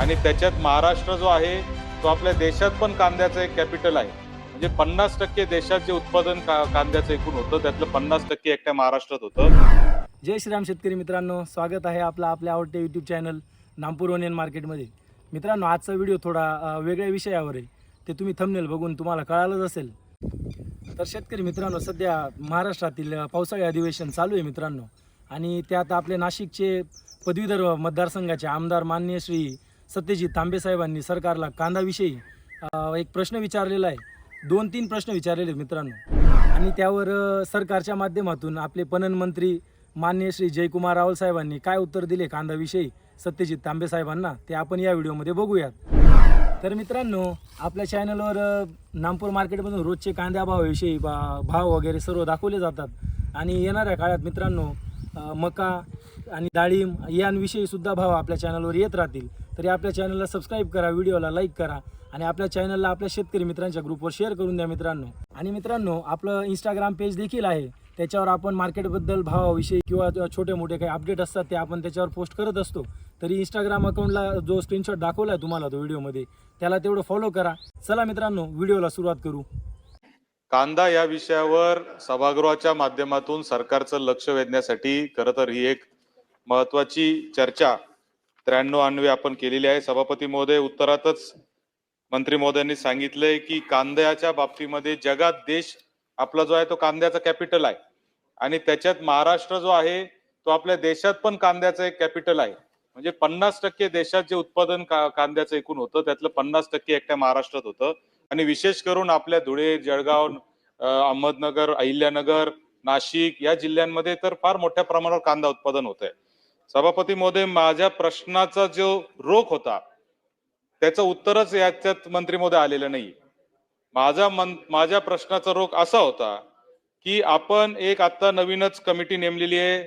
आणि त्याच्यात महाराष्ट्र जो आहे तो आपल्या देशात पण कांद्याचं एक कॅपिटल आहे. म्हणजे पन्नास टक्के देशात जे उत्पादन का कांद्याचं एकूण होतं त्यातलं पन्नास टक्के एकट्या महाराष्ट्रात होतं. जय श्रीराम शेतकरी मित्रांनो स्वागत आहे आपलं आपल्या आवडते यूट्यूब चॅनल नामपूर ओनियन मार्केटमध्ये मित्रांनो आजचा व्हिडिओ थोडा वेगळ्या विषयावर आहे. ते तुम्ही थंबनेल बघून तुम्हाला कळालंच असेल. तर शेतकरी मित्रांनो सध्या महाराष्ट्रातील पावसाळी अधिवेशन चालू आहे मित्रांनो. आणि त्यात आपले नाशिकचे पदवीधर मतदारसंघाचे आमदार माननीय श्री सत्यजित तांबे साहेबांनी सरकारला कांदाविषयी एक प्रश्न विचारलेला आहे. दोन तीन प्रश्न विचारलेले आहेत मित्रांनो. आणि त्यावर सरकारच्या माध्यमातून आपले पणन मंत्री मान्य श्री जयकुमार रावल साहेबांनी काय उत्तर दिले कांदाविषयी सत्यजित तांबे साहेबांना ते आपण या व्हिडिओमध्ये बघूयात. तर मित्रांनो आपल्या चॅनलवर नामपूर मार्केटमधून रोजचे कांद्या भावाविषयी बा भाव वगैरे सर्व दाखवले जातात. आणि येणाऱ्या काळात मित्रांनो मका आणि डाळिंब यांविषयी सुद्धा भाव आपल्या चॅनलवर येत राहतील. तरी आपल्या चॅनलला सबस्क्राईब करा व्हिडिओला लाईक करा आणि आपल्या चॅनलला आपल्या शेतकरी मित्रांच्या ग्रुपवर शेअर करून द्या मित्रांनो. आणि मित्रांनो आपलं इंस्टाग्राम पेज देखील आहे. त्याच्यावर आपण मार्केटबद्दल भावाविषयी किंवा छोटे मोठे काही अपडेट असतात ते आपण त्याच्यावर पोस्ट करत असतो. तरी इंस्टाग्राम अकाउंटला जो स्क्रीनशॉट दाखवला आहे तुम्हाला तो व्हिडिओमध्ये त्याला तेवढं फॉलो करा. चला मित्रांनो व्हिडिओला सुरुवात करू. कांदा या विषयावर सभागृहाच्या माध्यमातून सरकारचं लक्ष वेधण्यासाठी खरं तर ही एक महत्वाची चर्चा त्र्याण्णव अन्वे आपण केलेली आहे. सभापती महोदय उत्तरातच मंत्री महोदयांनी सांगितलंय की कांद्याच्या बाबतीमध्ये जगात देश आपला जो आहे तो कांद्याचा कॅपिटल आहे. आणि त्याच्यात महाराष्ट्र जो आहे तो आपल्या देशात पण कांद्याचं एक कॅपिटल आहे. म्हणजे पन्नास टक्के देशात जे उत्पादन का कांद्याचं एकूण होतं त्यातलं पन्नास टक्के एकट्या महाराष्ट्रात होतं. आणि विशेष करून आपल्या धुळे जळगाव अहमदनगर अहिल्यानगर नाशिक या जिल्ह्यांमध्ये तर फार मोठ्या प्रमाणावर कांदा उत्पादन होत आहे सभापती महोदय माझ्या प्रश्नाचा जो रोख होता त्याचं उत्तरच याच्यात मंत्री महोदय आलेलं नाही. माझा मन माझ्या प्रश्नाचा रोख असा होता की आपण एक आता नवीनच कमिटी नेमलेली आहे.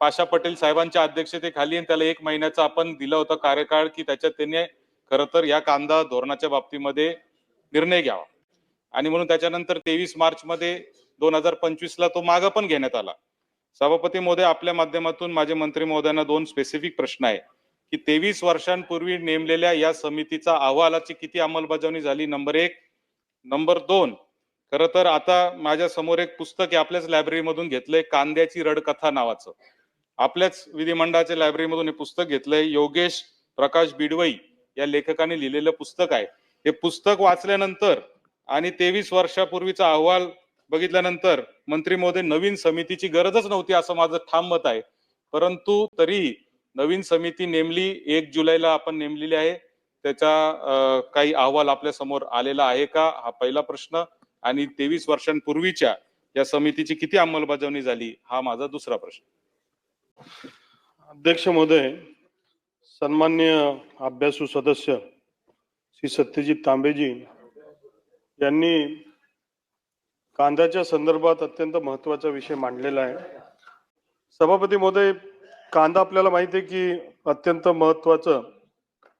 पाशा पटेल साहेबांच्या अध्यक्षतेखाली आणि त्याला एक महिन्याचा आपण दिला होता कार्यकाळ की त्याच्यात त्यांनी खरं तर या कांदा धोरणाच्या बाबतीमध्ये निर्णय घ्यावा. आणि म्हणून त्याच्यानंतर तेवीस मार्च मध्ये दोन हजार पंचवीस ला तो मागं पण घेण्यात आला. सभापती महोदय आपल्या माध्यमातून माझे मंत्री महोदयांना दोन स्पेसिफिक प्रश्न आहे. की तेवीस वर्षांपूर्वी नेमलेल्या या समितीचा अहवालाची किती अंमलबजावणी झाली? नंबर एक. नंबर दोन. खरं तर आता माझ्यासमोर एक पुस्तक आहे आपल्याच लायब्ररीमधून घेतलंय कांद्याची रडकथा नावाचं. आपल्याच विधिमंडळाच्या लायब्ररीमधून हे पुस्तक घेतलंय. योगेश प्रकाश बिडवई या लेखकाने लिहिलेलं पुस्तक आहे. हे पुस्तक वाचल्यानंतर आणि तेवीस वर्षापूर्वीचा अहवाल बघितल्यानंतर मंत्री महोदय नवीन समितीची गरजच नव्हती असं माझं ठाम मत आहे. परंतु तरी नवीन समिती नेमली एक जुलैला आपण नेमलेली आहे. त्याचा काही अहवाल आपल्यासमोर आलेला आहे का? हा पहिला प्रश्न. आणि तेवीस वर्षांपूर्वीच्या या समितीची किती अंमलबजावणी झाली? हा माझा दुसरा प्रश्न. अध्यक्ष महोदय सन्मान्य अभ्यासू सदस्य श्री सत्यजित तांबेजी यांनी कांद्याच्या संदर्भात अत्यंत महत्त्वाचा विषय मांडलेला आहे. सभापती महोदय कांदा आपल्याला माहिती आहे की अत्यंत महत्वाचं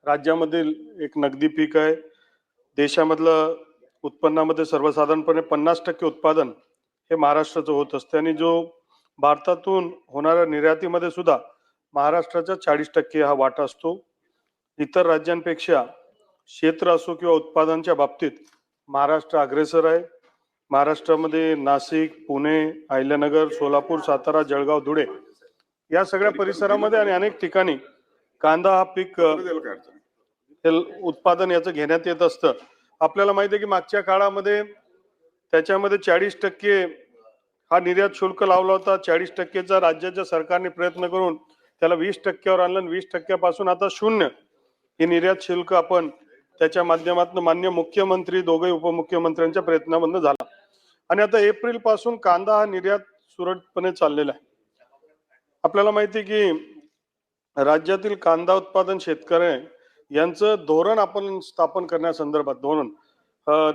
राज्यामधील एक नगदी पीक आहे. देशामधलं उत्पन्नामध्ये सर्वसाधारणपणे पन्नास टक्के उत्पादन हे महाराष्ट्राचं होत असते आणि जो भारतातून होणाऱ्या निर्यातीमध्ये सुद्धा महाराष्ट्राचा चाळीस टक्के हा वाटा असतो. इतर राज्यांपेक्षा क्षेत्र असो किंवा उत्पादनाच्या बाबतीत महाराष्ट्र अग्रेसर आहे. महाराष्ट्रामध्ये नाशिक पुणे अहिल्यानगर सोलापूर सातारा जळगाव धुळे या सगळ्या परिसरामध्ये आणि अनेक ठिकाणी कांदा हा पीक उत्पादन याचं घेण्यात येत असतं. आपल्याला माहिती आहे की मागच्या काळामध्ये त्याच्यामध्ये चाळीस टक्के हा निर्यात शुल्क लावला होता. चाळीस टक्केचा राज्याच्या सरकारने प्रयत्न करून त्याला वीस टक्क्यावर आणलं वीस टक्क्यापासून आता शून्य हे निर्यात शुल्क आपण त्याच्या माध्यमातून मान्य मुख्यमंत्री दोघे उपमुख्यमंत्र्यांच्या प्रयत्नामधून झाला. आणि आता एप्रिलपासून कांदा हा निर्यात सुरळपणे चाललेला आहे. आपल्याला माहिती आहे की राज्यातील कांदा उत्पादन शेतकरी यांचं धोरण आपण स्थापन करण्यासंदर्भात धोरण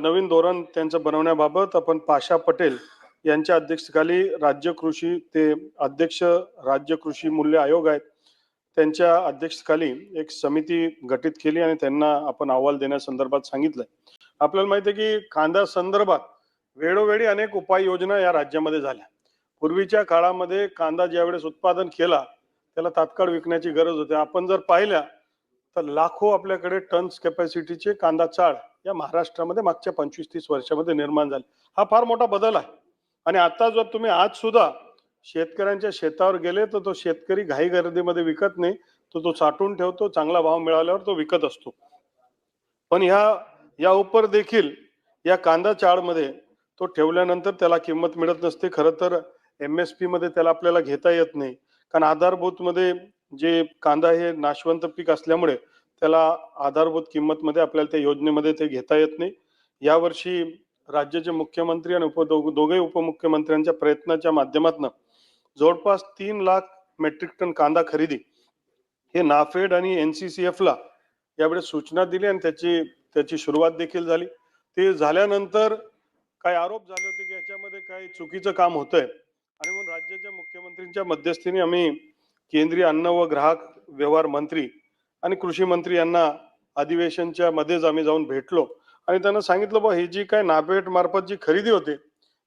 नवीन धोरण त्यांचं बनवण्याबाबत आपण पाशा पटेल यांच्या अध्यक्षतेखाली राज्य कृषी ते अध्यक्ष राज्य कृषी मूल्य आयोग आहेत. त्यांच्या अध्यक्षतेखाली एक समिती गठीत केली आणि त्यांना आपण अहवाल देण्यासंदर्भात सांगितलंय. आपल्याला माहिती आहे की कांदा संदर्भात वेळोवेळी अनेक उपाययोजना या राज्यामध्ये झाल्या. पूर्वीच्या काळामध्ये कांदा ज्यावेळेस उत्पादन केला त्याला तात्काळ विकण्याची गरज होती. आपण जर पाहिल्या तर लाखो आपल्याकडे टन्स कॅपॅसिटीचे कांदा चाळ या महाराष्ट्रामध्ये मागच्या पंचवीस तीस वर्षामध्ये निर्माण झाले. हा फार मोठा बदल आहे. आणि आता जर तुम्ही आज सुद्धा शेतकऱ्यांच्या शेतावर गेले तर तो शेतकरी घाई गर्दीमध्ये विकत नाही. तो तो साठवून ठेवतो चांगला भाव मिळाल्यावर तो विकत असतो. पण ह्या या उपर देखील या कांदा चाळमध्ये तो ठेवल्यानंतर त्याला किंमत मिळत नसते. खरं तर एम एस पी मध्ये त्याला आपल्याला घेता येत नाही. कारण आधारभूत मध्ये जे कांदा हे नाशवंत पीक असल्यामुळे त्याला आधारभूत किंमत मध्ये आपल्याला त्या योजनेमध्ये ते घेता येत नाही. यावर्षी राज्याचे मुख्यमंत्री आणि उप दोघे उपमुख्यमंत्र्यांच्या प्रयत्नाच्या माध्यमातून जवळपास तीन लाख मेट्रिक टन कांदा खरेदी हे नाफेड आणि एनसीसीएफ ला यावेळेस सूचना दिली आणि त्याची त्याची सुरुवात देखील झाली. ते झाल्यानंतर काही आरोप झाले होते की याच्यामध्ये काही चुकीचं काम होतंय. आणि म्हणून राज्याच्या मुख्यमंत्र्यांच्या मध्यस्थीने आम्ही केंद्रीय अन्न व ग्राहक व्यवहार मंत्री आणि कृषी मंत्री यांना अधिवेशनच्या मध्येच आम्ही जाऊन भेटलो. आणि त्यांना सांगितलं बा ही जी काय नाफेड मार्फत जी खरेदी होते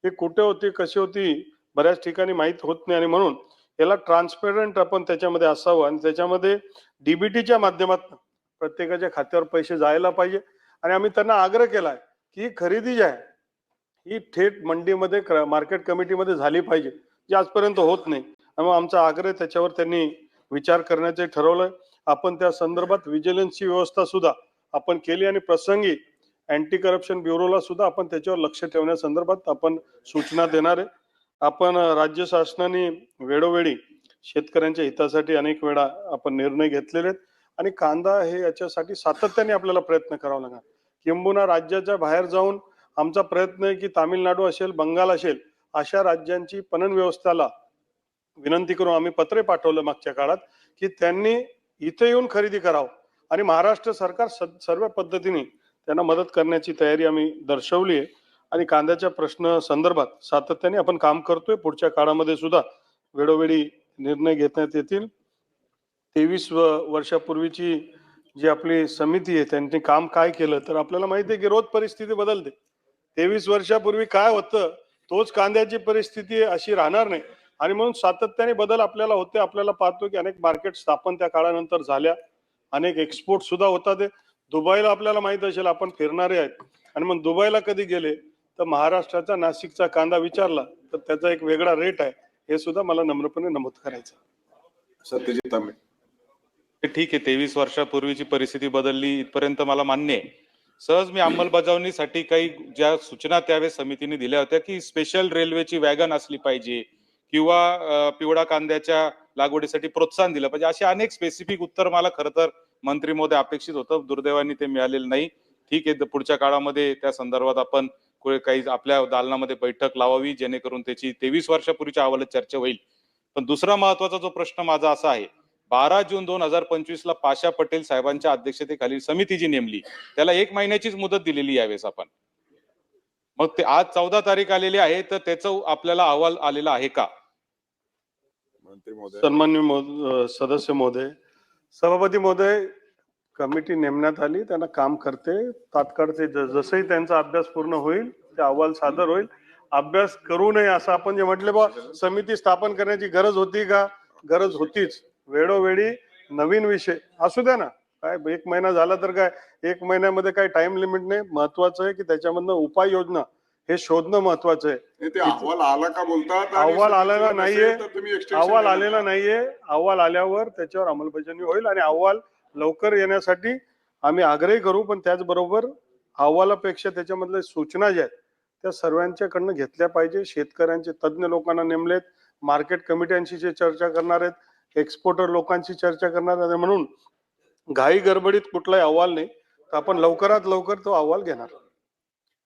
हे कुठे होती कशी होती बऱ्याच ठिकाणी माहीत होत नाही. आणि म्हणून याला ट्रान्सपेरंट आपण त्याच्यामध्ये असावं आणि त्याच्यामध्ये डीबीटीच्या माध्यमातून प्रत्येकाच्या खात्यावर पैसे जायला पाहिजे. आणि आम्ही त्यांना आग्रह केलाय की ही खरेदी जी आहे ही थेट मंडीमध्ये मार्केट कमिटीमध्ये झाली पाहिजे जी आजपर्यंत होत नाही. त्यामुळे आमचा आग्रह त्याच्यावर त्यांनी विचार करण्याचे ठरवलंय. आपण त्या संदर्भात विजिलन्सची व्यवस्था सुद्धा आपण केली आणि प्रसंगी अँटी करप्शन ब्युरोला सुद्धा आपण त्याच्यावर लक्ष ठेवण्यासंदर्भात आपण सूचना देणार आहे. आपण राज्य शासनाने वेळोवेळी शेतकऱ्यांच्या हितासाठी अनेक वेळा आपण निर्णय घेतलेले आहेत. आणि कांदा हे याच्यासाठी सातत्याने आपल्याला प्रयत्न करावा लागणार. किंबुना राज्याच्या बाहेर जाऊन आमचा प्रयत्न आहे की तामिळनाडू असेल बंगाल असेल अशा राज्यांची पणन व्यवस्थेला विनंती करून आम्ही पत्रे पाठवलं मागच्या काळात की त्यांनी इथे येऊन खरेदी करावं. आणि महाराष्ट्र सरकार सर्व पद्धतीने त्यांना मदत करण्याची तयारी आम्ही दर्शवली आहे. आणि कांद्याच्या प्रश्न संदर्भात सातत्याने आपण काम करतोय. पुढच्या काळामध्ये सुद्धा वेळोवेळी निर्णय घेण्यात येतील. तेवीस वर्षापूर्वीची जी आपली समिती आहे त्यांनी काम काय केलं तर आपल्याला माहिती आहे की रोज परिस्थिती बदलते. तेवीस वर्षापूर्वी काय होतं तोच कांद्याची परिस्थिती अशी राहणार नाही. आणि म्हणून सातत्याने बदल आपल्याला होते आपल्याला पाहतो की अनेक मार्केट स्थापन त्या काळानंतर झाल्या. अनेक एक्सपोर्ट सुद्धा होतात दुबईला आपल्याला माहीत असेल आपण फिरणारे आहेत. आणि मग दुबईला कधी गेले तर महाराष्ट्राचा नाशिकचा कांदा विचारला तर त्याचा एक वेगळा रेट आहे. हे सुद्धा मला नम्रपणे नमूद करायचं आहे. सत्यजित ठीक आहे तेवीस वर्षापूर्वीची परिस्थिती बदलली इथपर्यंत मला मान्य आहे. सहज मी अंमलबजावणीसाठी काही ज्या सूचना त्यावेळेस समितीने दिल्या होत्या की स्पेशल रेल्वेची वॅगन असली पाहिजे किंवा पिवळा कांद्याच्या लागवडीसाठी प्रोत्साहन दिलं पाहिजे. असे अनेक स्पेसिफिक उत्तर मला खरं तर मंत्री मोदी अपेक्षित होतं. दुर्दैवाने ते मिळालेलं नाही. ठीक आहे पुढच्या काळामध्ये त्या संदर्भात आपण काही आपल्या दालनामध्ये बैठक लावावी जेणेकरून त्याची तेवीस वर्षापूर्वीच्या अहवालात चर्चा होईल. पण दुसरा महत्त्वाचा जो प्रश्न माझा असा आहे बारा जून दोन हजार पंचवीस ला पाशा पटेल साहेबांच्या अध्यक्षतेखालील समिती जी नेमली त्याला एक महिन्याचीच मुदत दिलेली यावेळेस आपण. मग ते आज चौदा तारीख आलेली आहे तर त्याचं आपल्याला अहवाल आलेला आहे का? मंत्री महोदय. सन्मान्य सदस्य महोदय. सभापती महोदय कमिटी नेमण्यात आली त्यांना काम करते. तात्काळ ते जसंही त्यांचा अभ्यास पूर्ण होईल ते अहवाल सादर होईल. अभ्यास करू नये असं आपण जे म्हटले बा समिती स्थापन करण्याची गरज होती का? गरज होतीच. वेळोवेळी नवीन विषय. असू द्या ना. काय एक महिना झाला तर काय एक महिन्यामध्ये काय टाइम लिमिट नाही. महत्वाचं आहे की त्याच्यामधनं उपाययोजना हे शोधणं महत्वाचं आहे. अहवाल आला का बोलतात अहवाल आलेला नाहीये. अहवाल. आलेला नाहीये. अहवाल आल्यावर त्याच्यावर अंमलबजावणी होईल आणि अहवाल लवकर येण्यासाठी आम्ही आग्रही करू. पण त्याचबरोबर अहवालापेक्षा त्याच्यामधल्या सूचना ज्या आहेत त्या सर्वांच्याकडनं घेतल्या पाहिजे. शेतकऱ्यांचे तज्ज्ञ लोकांना नेमलेत. मार्केट कमिट्यांशी जे चर्चा करणार आहेत एक्सपोर्टर लोकांशी चर्चा करणार आहेत म्हणून घाई गडबडीत कुठलाही अहवाल नाही. तर आपण लवकरात लवकर तो अहवाल घेणार.